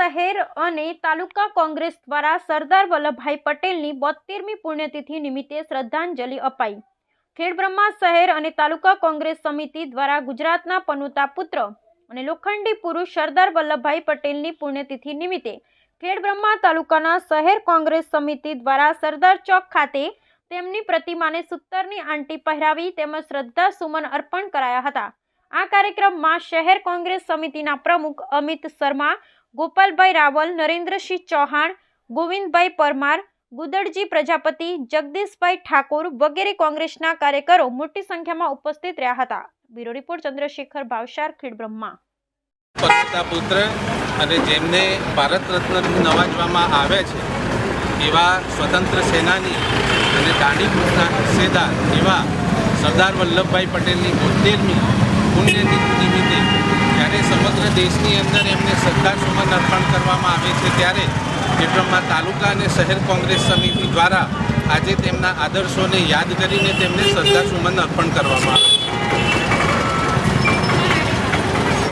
અને તાલુકા કોંગ્રેસ દ્વારા સરદાર વલ્લભભાઈ પટેલની બોતેરમી પુણ્યતિથિ નિમિત્તે શ્રદ્ધાંજલિ અપાઈ. ખેડબ્રહ્મા શહેર અને તાલુકા કોંગ્રેસ સમિતિ દ્વારા ગુજરાતના પનુતા પુત્ર અને લોખંડી પુરુષ સરદાર વલ્લભભાઈ પટેલની પુણ્યતિથિ નિમિત્તે ખેડબ્રહ્મા તાલુકાના શહેર કોંગ્રેસ સમિતિ દ્વારા સરદાર ચોક ખાતે તેમની પ્રતિમાને સૂતરની આંટી પહેરાવી તેમજ શ્રદ્ધા સુમન અર્પણ કરાયા હતા. કાર્યક્રમમાં શહેર કોંગ્રેસ સમિતિના પ્રમુખ અમિત શર્મા, ગોપાલભાઈ રાવલ, નરેન્દ્રસિંહ ચૌહાણ, ગોવિંદભાઈ પરમાર, ગુદડજી પ્રજાપતિ, જગદીશભાઈ ઠાકોર વગેરે કોંગ્રેસના કાર્યકરો મોટી સંખ્યામાં ઉપસ્થિત રહ્યા હતા. બ્યુરો રિપોર્ટ ચંદ્રશેખર ભાવસાર ખેડબ્રહ્મા પતિતા પુત્ર અને જેમને ભારત રત્ન નવાજવામાં આવ્યા છે, એવા સ્વતંત્ર સેનાની અને દાંડી કૂચના હિસ્સેદાર એવા સરદાર વલ્લભભાઈ પટેલની બોતેરમી પુણ્યતિથિ નિમિત્તે જ્યારે સમગ્ર દેશની અંદર એમને શ્રદ્ધાસુમન અર્પણ કરવામાં આવે છે, ત્યારે ખેડબ્રહ્મા તાલુકા અને શહેર કોંગ્રેસ સમિતિ દ્વારા આજે તેમના આદર્શોને યાદ કરીને તેમને શ્રદ્ધાસુમન અર્પણ કરવામાં આવે છે.